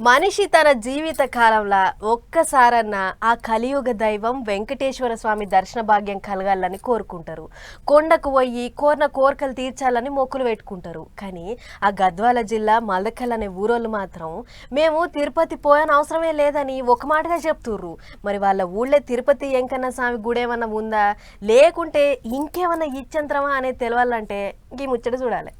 మనిషి తన జీవిత కాలంలో ఒక్కసారన్న ఆ కలియుగ దైవం వెంకటేశ్వర స్వామి దర్శన భాగ్యం కలగాలని కోరుకుంటారు. కొండకు పోయి కోరిన కోరికలు తీర్చాలని మొక్కులు పెట్టుకుంటారు. కానీ ఆ గద్వాల జిల్లా మలకల్ అనే ఊరోళ్ళు మాత్రం మేము తిరుపతి పోయని అవసరమే లేదని ఒక మాటగా చెప్తుర్రు. మరి వాళ్ళ ఊళ్ళో తిరుపతి వెంకన్న స్వామి గుడి ఏమన్నా ఉందా? లేకుంటే ఇంకేమన్నా ఇచ్చంత్రమా అనేది తెలవాలంటే ఈ ముచ్చట చూడాలి.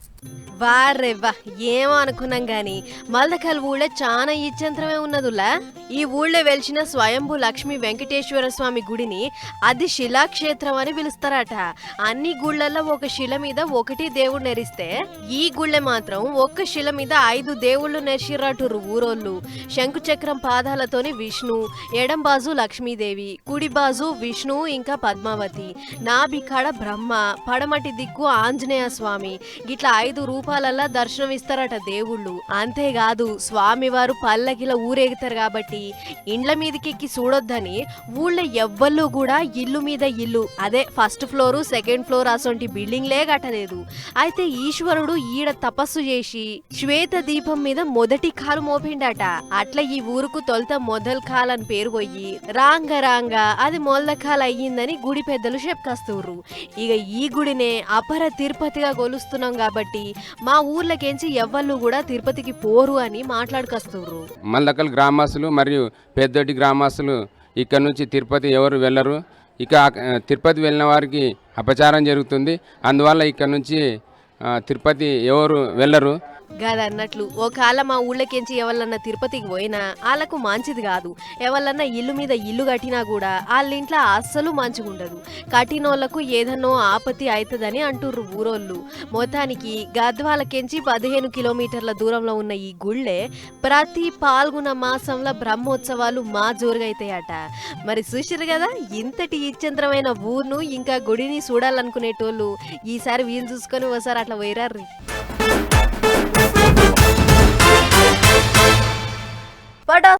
వారే వా ఏమో అనుకున్నాం గాని మల్దకల్ ఊళ్ళో చాలా ఇచ్చంతరమే ఉన్నదులా ఈ ఊళ్ళో వెలిచిన స్వయంభూ లక్ష్మీ వెంకటేశ్వర స్వామి గుడిని అది శిలాక్షేత్రం అని పిలుస్తారట. అన్ని గుళ్ళల్లో ఒక శిల మీద ఒకటి దేవుడు నెరిస్తే ఈ గుళ్ళె మాత్రం ఒక్క శిల మీద ఐదు దేవుళ్ళు నెరిసిరటురు ఊరోళ్ళు. శంకుచక్రం పాదాలతోని విష్ణు ఎడం బాజు లక్ష్మీదేవి కుడి బాజు విష్ణు ఇంకా పద్మావతి. నాభికాడ బ్రహ్మ పడమటి దిక్కు ఆంజనేయ స్వామి. స్వామి. గిట్లా ఐదు రూపాలల్లా దర్శనం ఇస్తారట దేవుళ్ళు. అంతేకాదు స్వామివారు పల్లకిలో ఊరేగుతారు కాబట్టి ఇండ్ల మీదకెక్కి చూడొద్దని ఊళ్ళో ఎవ్వళ్ళు కూడా ఇల్లు మీద ఇల్లు. అదే ఫస్ట్ ఫ్లోరు సెకండ్ ఫ్లోర్ అసొంటి బిల్డింగ్లే కట్టలేదు. అయితే ఈశ్వరుడు ఈడ తపస్సు చేసి శ్వేత దీపం మీద మొదటి కాలు మోపిండట. అట్లా ఈ ఊరుకు తొలుత మొదల్ కాల్ అని పేరు పోయి రాంగ రాంగ అది మొదల అయ్యిందని గుడి పెద్దలు చెప్పుకొస్తుర్రు. ఇక ఈ గుడినే అపర తిరుపతిగా కొలుస్తున్నాం కాబట్టి మా ఊర్లకేంచి ఎవ్వళ్ళు కూడా తిరుపతికి పోరు అని మాట్లాడుకొస్తున్నారు మల్లకల్ గ్రామస్తులు మరియు పెద్దటి గ్రామస్తులు ఇక్కడ నుంచి తిరుపతి ఎవరు వెళ్ళరు. ఇక తిరుపతి వెళ్ళిన వారికి అపచారం జరుగుతుంది. అందువల్ల ఇక్కడ నుంచి తిరుపతి ఎవరు వెళ్ళరు. గదన్నట్లు ఒకవేళ మా ఊళ్ళకేంచి ఎవరన్నా తిరుపతికి పోయినా వాళ్ళకు మంచిది కాదు. ఎవరన్నా ఇల్లు మీద ఇల్లు కట్టినా కూడా వాళ్ళ ఇంట్లో అస్సలు మంచిగుండదు కట్టినోళ్ళకు ఏదన్నో ఆపత్తి అవుతుందని అంటుర్రు ఊరోళ్ళు. మొత్తానికి గద్వాలకెంచి పదిహేను కిలోమీటర్ల దూరంలో ఉన్న ఈ గుళ్ళే ప్రతి పాల్గొన మాసంలో బ్రహ్మోత్సవాలు మా జోరుగా అవుతాయట మరి చూసిరు కదా ఇంతటి ఇచ్చంద్రమైన ఊరును ఇంకా గుడిని చూడాలనుకునేటోళ్ళు ఈసారి వీలు చూసుకొని ఒకసారి అట్లా పోయిరారు